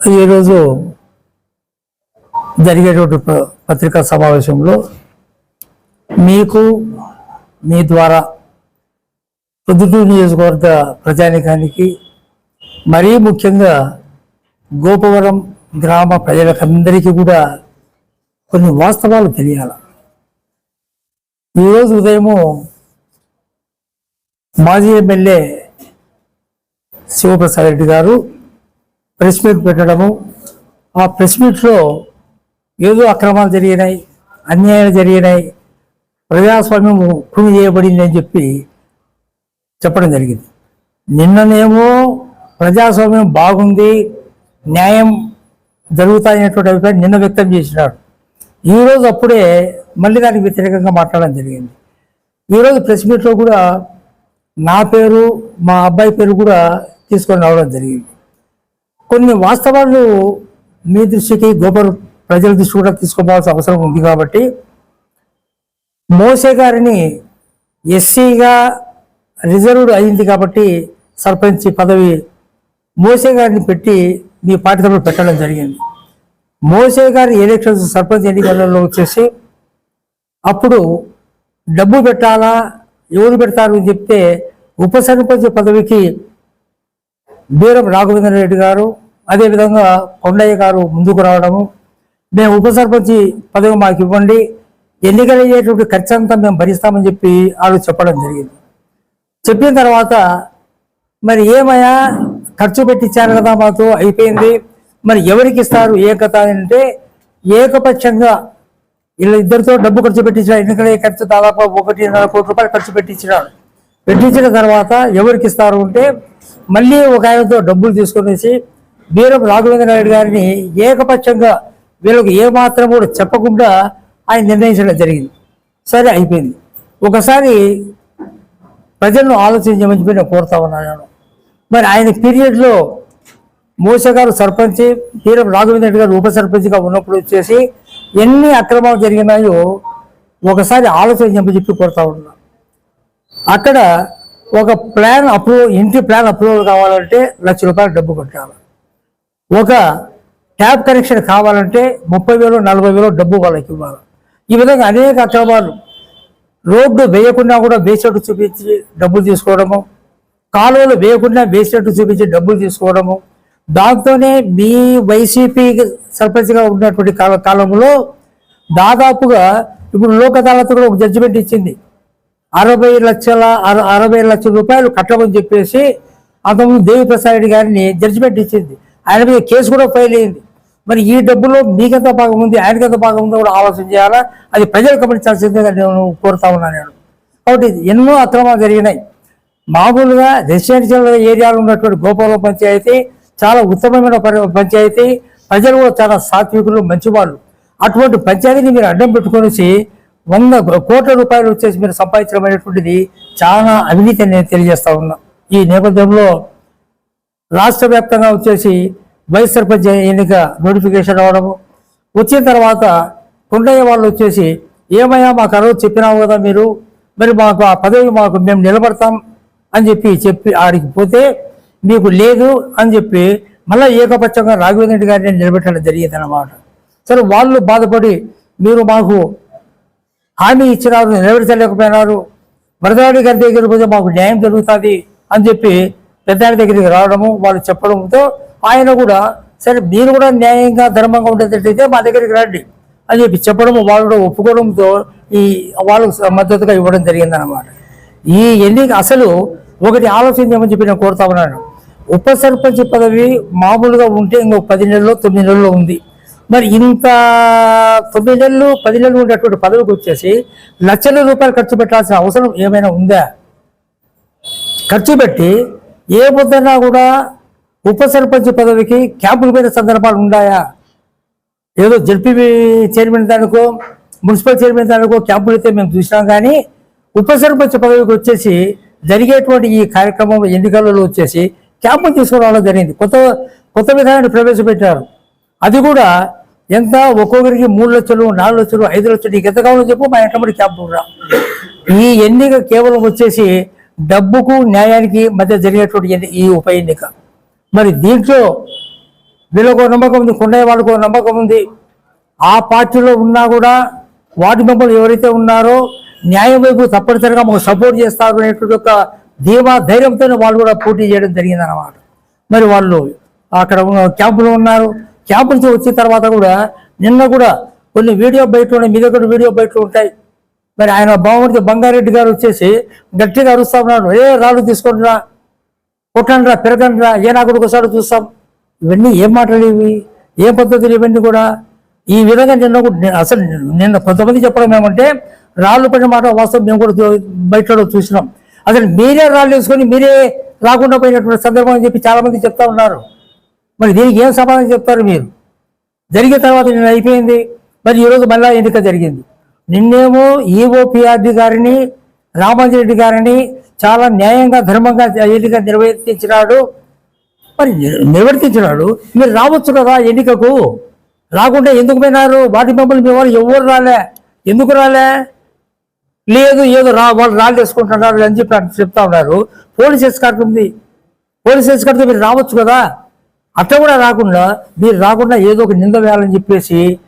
ఈరోజు జరిగేటువంటి ప- పత్రికా సమావేశంలో మీకు మీ ద్వారా పొద్దుటూరు నియోజకవర్గ ప్రజానికానికి మరీ ముఖ్యంగా గోపవరం గ్రామ ప్రజలకందరికీ కూడా కొన్ని వాస్తవాలు తెలియాలి. ఈరోజు ఉదయము మాజీ ఎమ్మెల్యే శివప్రసాద్ రెడ్డి గారు ప్రెస్ మీట్ పెట్టడము. ఆ ప్రెస్ మీట్లో ఏదో అక్రమాలు జరిగినాయి అన్యాయాలు జరిగినాయి ప్రజాస్వామ్యం కూని చేయబడింది అని చెప్పి చెప్పడం జరిగింది. నిన్ననేమో ప్రజాస్వామ్యం బాగుంది న్యాయం జరుగుతాయనేటువంటి అభిప్రాయం నిన్న వ్యక్తం చేసినాడు. ఈరోజు అప్పుడే మళ్ళీ దానికి వ్యతిరేకంగా మాట్లాడడం జరిగింది. ఈరోజు ప్రెస్ మీట్లో కూడా నా పేరు మా అబ్బాయి పేరు కూడా తీసుకొని రావడం జరిగింది. కొన్ని వాస్తవాలు మీ దృష్టికి గోపర్ ప్రజల దృష్టి కూడా తీసుకోవాల్సిన అవసరం ఉంది కాబట్టి మోసే గారిని ఎస్సీగా రిజర్వ్డ్ అయింది కాబట్టి సర్పంచ్ పదవి మోసే గారిని పెట్టి మీ పార్టీ తరపున పెట్టడం జరిగింది. మోసే గారి ఎలక్షన్స్ సర్పంచ్ ఎన్నికలలో వచ్చేసి అప్పుడు డబ్బు పెట్టాలా ఎవరు పెడతారు అని చెప్తే ఉప సర్పంచ్ పదవికి బీరం రాఘవేంద్ర రెడ్డి గారు అదేవిధంగా కొండయ్య గారు ముందుకు రావడము. మేము ఉప సర్పంచి పదవి మాకు ఇవ్వండి. ఎన్నికలు అయ్యేటువంటి ఖర్చు అంతా మేము భరిస్తామని చెప్పి వాళ్ళు చెప్పడం జరిగింది. చెప్పిన తర్వాత మరి ఏమయ్యా? ఖర్చు పెట్టించారు కదా మాతో అయిపోయింది. మరి ఎవరికి ఇస్తారు? ఏ కథ అంటే ఏకపక్షంగా వీళ్ళ ఇద్దరితో డబ్బు ఖర్చు పెట్టించిన ఎన్నికల ఖర్చు దాదాపు ఒకటిన్నర కోటి రూపాయలు ఖర్చు పెట్టించినాడు పెట్టించిన తర్వాత ఎవరికి ఇస్తారు అంటే మళ్ళీ ఒక ఆయనతో డబ్బులు తీసుకునేసి వీరం రాఘవేంద్ర నాయుడు గారిని ఏకపక్షంగా వీళ్ళకి ఏమాత్రం కూడా చెప్పకుండా ఆయన నిర్ణయించడం జరిగింది. సరే అయిపోయింది. ఒకసారి ప్రజలను ఆలోచించమని చెప్పి నేను కోరుతా ఉన్నాను మరి ఆయన పీరియడ్లో మూస గారు సర్పంచ్ వీరం రాఘవేంద్ర గారు ఉప సర్పంచ్గా ఉన్నప్పుడు వచ్చేసి ఎన్ని అక్రమాలు జరిగినాయో ఒకసారి ఆలోచించమని చెప్పి కోరుతా ఉన్నా. అక్కడ ఒక ప్లాన్ అప్రూవ్ ఇంటి ప్లాన్ అప్రూవల్ కావాలంటే లక్ష రూపాయలు డబ్బు కొట్టాలి. ఒక ట్యాప్ కనెక్షన్ కావాలంటే ముప్పై వేలు నలభై వేలు డబ్బు వాళ్ళకి ఇవ్వాలి. ఈ విధంగా అనేక అక్రమాలు. రోడ్డు వేయకుండా కూడా వేసినట్టు చూపించి డబ్బులు తీసుకోవడము. కాలువలు వేయకుండా వేసినట్టు చూపించి డబ్బులు తీసుకోవడము. దాంతోనే మీ వైసీపీ సర్పంచ్గా ఉన్నటువంటి కాల కాలంలో దాదాపుగా ఇప్పుడు లోక్ అదాలత్ కూడా ఒక జడ్జిమెంట్ ఇచ్చింది. అరవై లక్షల అర- అరవై లక్షల రూపాయలు కట్టమని చెప్పేసి అంతకుముందు దేవి ప్రసాద్ రెడ్డి గారిని జడ్జిమెంట్ ఇచ్చింది. ఆయన మీద కేసు కూడా ఫైల్ అయింది. మరి ఈ డబ్బులో మీకెంత భాగం ఉంది? ఆయనకెంత భాగం ఉందో కూడా ఆలోచన చేయాలా? అది ప్రజలు గమనించాల్సిందిగా నేను కోరుతా ఉన్నాను నేను. కాబట్టి ఎన్నో అక్రమాలు జరిగినాయి. మామూలుగా రెసిడెన్షియల్ ఏరియాలో ఉన్నటువంటి గోపాలం పంచాయతీ చాలా ఉత్తమమైన పంచాయతీ. ప్రజలు కూడా చాలా సాత్వికులు మంచివాళ్ళు. అటువంటి పంచాయతీని మీరు అడ్డం పెట్టుకొనేసి వంద కోట్ల రూపాయలు వచ్చేసి మీరు సంపాదించడం అనేటువంటిది చాలా అవినీతి నేను తెలియజేస్తా ఉన్నా. ఈ నేపథ్యంలో రాష్ట్ర వ్యాప్తంగా వచ్చేసి వైస్ సర్పంచ్ ఎన్నిక నోటిఫికేషన్ రావడము. వచ్చిన తర్వాత కొండయ్య వాళ్ళు వచ్చేసి ఏమయ్యా మాకు ఆ చెప్పినావు కదా మీరు మరి మాకు ఆ పదవి మాకు మేము నిలబడతాం అని చెప్పి చెప్పి ఆడికి పోతే మీకు లేదు అని చెప్పి మళ్ళీ ఏకపక్షంగా రాఘవేంద్ర రెడ్డి గారిని నిలబెట్టడం జరిగింది అన్నమాట సరే వాళ్ళు బాధపడి మీరు మాకు హామీ ఇచ్చినారు నిలబెట్టలేకపోయినారు వరదాడి గారి దగ్గర పోతే మాకు న్యాయం జరుగుతుంది అని చెప్పి పెద్దాడి దగ్గరికి రావడము వాళ్ళు చెప్పడంతో ఆయన కూడా సరే మీరు కూడా న్యాయంగా ధర్మంగా ఉండేటట్టయితే మా దగ్గరికి రండి అని చెప్పి చెప్పడము వాళ్ళు కూడా ఒప్పుకోవడంతో ఈ వాళ్ళకు మద్దతుగా ఇవ్వడం జరిగిందన్నమాట. ఈ ఎన్నిక అసలు ఒకటి ఆలోచించమని చెప్పి నేను కోరుతా ఉన్నాను. ఉప సర్పంచ్ పదవి మామూలుగా ఉంటే ఇంకొక పది నెలలో తొమ్మిది నెలల్లో ఉంది. మరి ఇంత తొమ్మిది నెలలు పది నెలలు ఉండేటువంటి పదవికి వచ్చేసి లక్షల రూపాయలు ఖర్చు పెట్టాల్సిన అవసరం ఏమైనా ఉందా? ఖర్చు పెట్టి ఏ పొద్దున్నా కూడా ఉప సర్పంచ్ పదవికి క్యాంపులు పోయిన సందర్భాలు ఉన్నాయా ఏదో జడ్పీ చైర్మన్ దానికో మున్సిపల్ చైర్మన్ దానికో క్యాంపులు అయితే మేము చూసినాం కానీ ఉప సర్పంచ్ పదవికి వచ్చేసి జరిగేటువంటి ఈ కార్యక్రమం ఎన్నికలలో వచ్చేసి క్యాంపులు తీసుకురావడం జరిగింది. కొత్త కొత్త విధానాన్ని ప్రవేశపెట్టారు. అది కూడా ఎంత ఒక్కొక్కరికి మూడు లక్షలు నాలుగు లక్షలు ఐదు లక్షలు నీకు ఎంత కావాలో చెప్పు మా ఎంటబడి క్యాంపు ఈ ఎన్నిక కేవలం వచ్చేసి డబ్బుకు న్యాయానికి మధ్య జరిగేటువంటి ఈ ఉప ఎన్నిక. మరి దీంట్లో వీళ్ళకో నమ్మకం ఉంది కొండయ్య వాళ్ళకు ఒక నమ్మకం ఉంది. ఆ పార్టీలో ఉన్నా కూడా వార్డు మెంబర్లు ఎవరైతే ఉన్నారో న్యాయం వైపు తప్పనిసరిగా మాకు సపోర్ట్ చేస్తారు అనేటువంటి ఒక ధీమా ధైర్యంతోనే వాళ్ళు కూడా పోటీ చేయడం జరిగింది అన్నమాట మరి వాళ్ళు అక్కడ ఉన్న క్యాంపులో ఉన్నారు. క్యాంపు నుంచి వచ్చిన తర్వాత కూడా నిన్న కూడా కొన్ని వీడియో బయట ఉన్నాయి మీ దగ్గర వీడియో బయట ఉంటాయి. మరి ఆయన బాగుంటే బంగారెడ్డి గారు వచ్చేసి గట్టిగా అరుస్తా ఉన్నాడు ఏ రాళ్ళు తీసుకుంటున్నా? కొట్టండిరా పెరగండిరా ఏ నా ఒకసారి చూస్తాం. ఇవన్నీ ఏం మాట్లాడేవి ఏ పద్ధతులు ఇవన్నీ కూడా? ఈ విధంగా నిన్న కూడా అసలు నిన్న కొంతమంది చెప్పడం ఏమంటే రాళ్ళు పడిన మాట వాస్తవం మేము కూడా బయట బయటలో చూసినాం. అసలు మీరే రాళ్ళు వేసుకొని మీరే రాకుండా పోయినటువంటి సందర్భం అని చెప్పి చాలామంది చెప్తా ఉన్నారు. మరి దీనికి ఏం సమాధానం చెప్తారు మీరు? జరిగిన తర్వాత నేను అయిపోయింది. మరి ఈరోజు మళ్ళా ఎన్నిక జరిగింది. నిన్నేమో ఈఓపిఆర్డి గారిని రామాజిరెడ్డి గారిని చాలా న్యాయంగా ధర్మంగా ఎన్నిక నిర్వర్తించినాడు. మరి నిర్వర్తించినాడు. మీరు రావచ్చు కదా ఎన్నికకు? రాకుంటే ఎందుకు పోయినారు? వాటి మిమ్మల్ని మీ వాళ్ళు ఎవరు రాలే? ఎందుకు రాలే? లేదు ఏదో రా వాళ్ళు రాళ్ళు అని చెప్పి అట్లా చెప్తా ఉన్నారు. పోలీస్ ఎస్కార్ట్ ఉంది. పోలీస్ ఎస్కార్ట్తో మీరు రావచ్చు కదా? అట్లా కూడా రాకుండా మీరు రాకుండా ఏదో ఒక నింద వేయాలని చెప్పేసి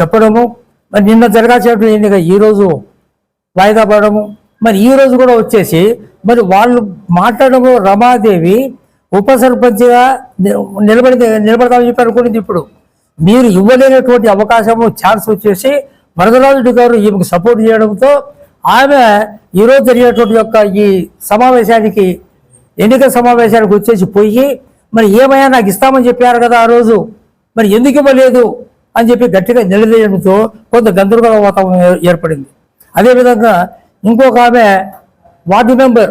చెప్పడము మరి నిన్న జరగాల్సినటువంటి ఎన్నిక ఈరోజు వాయిదా పడము మరి ఈ రోజు కూడా వచ్చేసి మరి వాళ్ళు మాట్లాడము రమాదేవి ఉప సర్పంచ్గా నిలబడి నిలబడతామని చెప్పి అనుకునేది ఇప్పుడు. మీరు ఇవ్వలేనటువంటి అవకాశము ఛాన్స్ వచ్చేసి వరదరాజుడి గారు ఈమెకు సపోర్ట్ చేయడంతో ఆమె ఈరోజు జరిగేటువంటి యొక్క ఈ సమావేశానికి ఎన్నికల సమావేశానికి వచ్చేసి పోయి మరి ఏమైనా నాకు ఇస్తామని చెప్పారు కదా ఆ రోజు. మరి ఎందుకు ఇవ్వలేదు? అని చెప్పి గట్టిగా నిలదీయడంతో కొంత గందరగోళ వాతావరణం ఏ- ఏర్పడింది. అదేవిధంగా ఇంకొక ఆమె వార్డు మెంబర్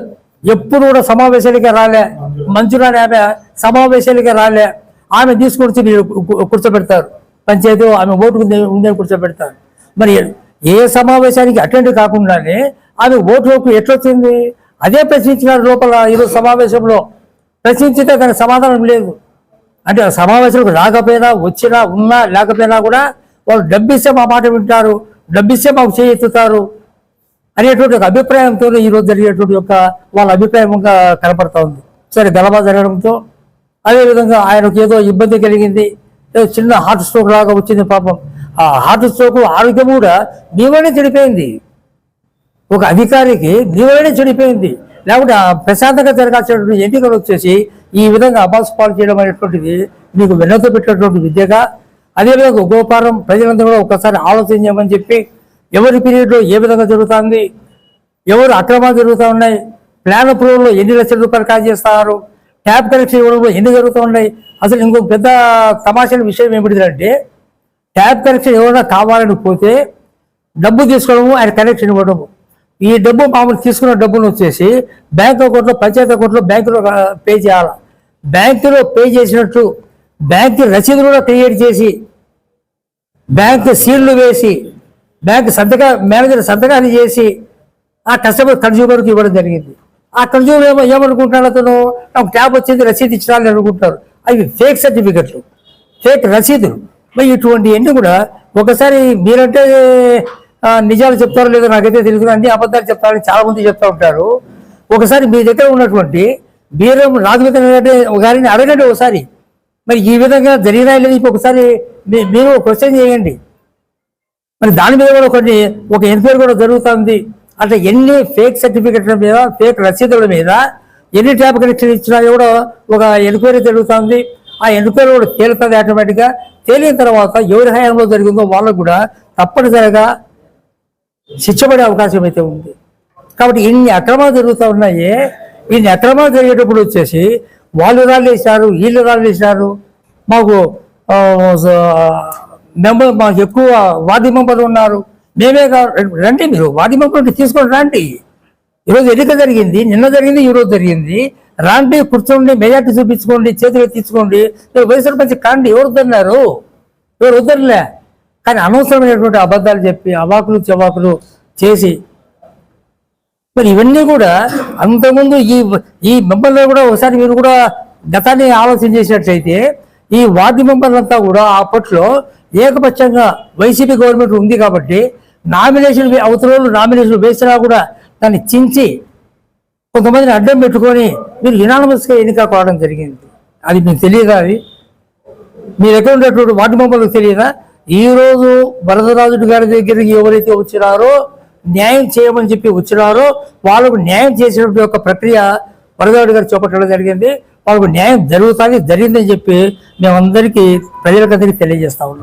ఎప్పుడు కూడా సమావేశాలకే రాలే మంజురాని ఆమె సమావేశాలకే రాలే. ఆమె తీసుకొని వచ్చి కూర్చోబెడతారు. పంచాయతీ ఆమె ఓటు ఉందని కూర్చోబెడతారు. మరి ఏ సమావేశానికి అటెండ్ కాకుండానే ఆమె ఓటు ఎట్లొచ్చింది? అదే ప్రశ్నించినారు లోపల ఈరోజు సమావేశంలో. ప్రశ్నించితే దానికి సమాధానం లేదు. అంటే సమావేశాలకు రాకపోయినా వచ్చినా ఉన్నా లేకపోయినా కూడా వాళ్ళు డబ్బిస్తే మా మాట వింటారు డబ్బిస్తే మాకు చేయెత్తుతారు అనేటువంటి ఒక అభిప్రాయంతో ఈరోజు జరిగేటువంటి యొక్క వాళ్ళ అభిప్రాయంగా కనపడతా ఉంది. సరే గలబా జరగడంతో అదేవిధంగా ఆయనకు ఏదో ఇబ్బంది కలిగింది ఏదో చిన్న హార్ట్ స్ట్రోక్ లాగా వచ్చింది పాపం. ఆ హార్ట్ స్ట్రోక్ ఆరోగ్యం కూడా నీవనే చెడిపోయింది. ఒక అధికారికి నీవనే చెడిపోయింది. లేకుంటే ప్రశాంతంగా జరగాల్సినటువంటి ఎన్నికలు వచ్చేసి ఈ విధంగా అబాస్ పాలు చేయడం అనేటువంటిది మీకు వెన్నతో పెట్టినటువంటి విద్యగా అదేవిధంగా గోపారం ప్రజలందరూ కూడా ఒకసారి ఆలోచించమని చెప్పి ఎవరి పీరియడ్లో ఏ విధంగా జరుగుతుంది ఎవరు అక్రమాలు జరుగుతూ ఉన్నాయి ప్లాన్ అప్రూవల్లో ఎన్ని లక్షల రూపాయలు కాల్ చేస్తున్నారు ట్యాప్ కనెక్షన్ ఇవ్వడంలో ఎన్ని జరుగుతూ ఉన్నాయి అసలు ఇంకొక పెద్ద తమాషైన విషయం ఏమిటిదంటే ట్యాప్ కనెక్షన్ ఎవరైనా కావాలని పోతే డబ్బు తీసుకోవడము ఆయన కనెక్షన్ ఇవ్వడము. ఈ డబ్బు మామూలు తీసుకున్న డబ్బును వచ్చేసి బ్యాంక్ అకౌంట్లో పంచాయతీ అకౌంట్లో బ్యాంకులో పే చేయాలి. బ్యాంకులో పే చేసినట్టు బ్యాంక్ రసీదులు కూడా క్రియేట్ చేసి బ్యాంక్ సీళ్ళు వేసి బ్యాంక్ సంతకా మేనేజర్ సంతకాలు చేసి ఆ కస్టమర్ కన్జ్యూమర్కి ఇవ్వడం జరిగింది. ఆ కన్జ్యూమర్ ఏమో ఏమనుకుంటున్నాడు అతను? నాకు ట్యాబ్ వచ్చింది రసీదు ఇచ్చాలని అనుకుంటారు అవి ఫేక్ సర్టిఫికెట్లు ఫేక్ రసీదులు. మరి ఇటువంటివన్నీ కూడా ఒకసారి మీరంటే నిజాలు చెప్తారో లేదో నాకైతే తెలియదు అన్ని అబద్ధాలు చెప్తారని చాలామంది చెప్తూ ఉంటారు. ఒకసారి మీ దగ్గర ఉన్నటువంటి బీరం రాజమీత గారిని అడగండి ఒకసారి. మరి ఈ విధంగా జరిగినా లేదు ఇప్పుడు ఒకసారి మీరు క్వశ్చన్ చేయండి. మరి దాని మీద కూడా కొన్ని ఒక ఎంక్వైరీ కూడా జరుగుతుంది. అంటే ఎన్ని ఫేక్ సర్టిఫికెట్ల మీద ఫేక్ రసీదుల మీద ఎన్ని ట్యాప్ కనెక్షన్ ఇచ్చినా కూడా ఒక ఎంక్వైరీ జరుగుతుంది. ఆ ఎంక్వైరీ కూడా తేలుతుంది ఆటోమేటిక్గా తేలిన తర్వాత ఎవరి హయాంలో జరిగిందో వాళ్ళకు కూడా తప్పనిసరిగా శిక్షపడే అవకాశం అయితే ఉంది. కాబట్టి ఇన్ని అక్రమాలు జరుగుతూ ఉన్నాయి. ఈయన ఎత్రమా జరిగేటప్పుడు వచ్చేసి వాళ్ళు రాళ్ళు వీళ్ళు రాళ్ళు మాకు మెంబర్ మాకు ఎక్కువ వార్డు మెంబర్లు ఉన్నారు. మేమే కాదు రండి మీరు వార్డు మెంబర్లు తీసుకొని రండి. ఈరోజు ఎన్నిక జరిగింది నిన్న జరిగింది ఈరోజు జరిగింది. రాండి కూర్చోండి మెజార్టీ చూపించుకోండి చేతులు ఎత్తించుకోండి మీరు వైఎస్ఆర్ కాండి ఎవరు వద్దన్నారు? ఎవరు వద్దరులే. కానీ అనవసరమైనటువంటి అబద్ధాలు చెప్పి అవాకులు చవాకులు చేసి మరి ఇవన్నీ కూడా అంతకుముందు ఈ ఈ మెంబర్లో కూడా ఒకసారి మీరు కూడా గతాన్ని ఆలోచన చేసినట్లయితే ఈ వార్డు మెంబర్లంతా కూడా అప్పట్లో ఏకపక్షంగా వైసీపీ గవర్నమెంట్ ఉంది కాబట్టి నామినేషన్ అవతల నామినేషన్ వేసినా కూడా దాన్ని చించి కొంతమందిని అడ్డం పెట్టుకొని మీరు యునానమస్గా ఎన్నిక కావడం జరిగింది. అది మీకు తెలియదా అది? మీ దగ్గర ఉండేటువంటి వార్డు మెంబర్లకు తెలియదా? ఈ రోజు వరదరాజుడు గారి దగ్గరికి ఎవరైతే వచ్చినారో న్యాయం చేయమని చెప్పి వచ్చినారో వాళ్ళకు న్యాయం చేసినటువంటి ఒక ప్రక్రియ వరదాడు గారు చూపట్టడం జరిగింది. వాళ్ళకు న్యాయం జరుగుతుంది జరిగిందని చెప్పి మేమందరికీ ప్రజలకందరికీ తెలియజేస్తా ఉన్నాం.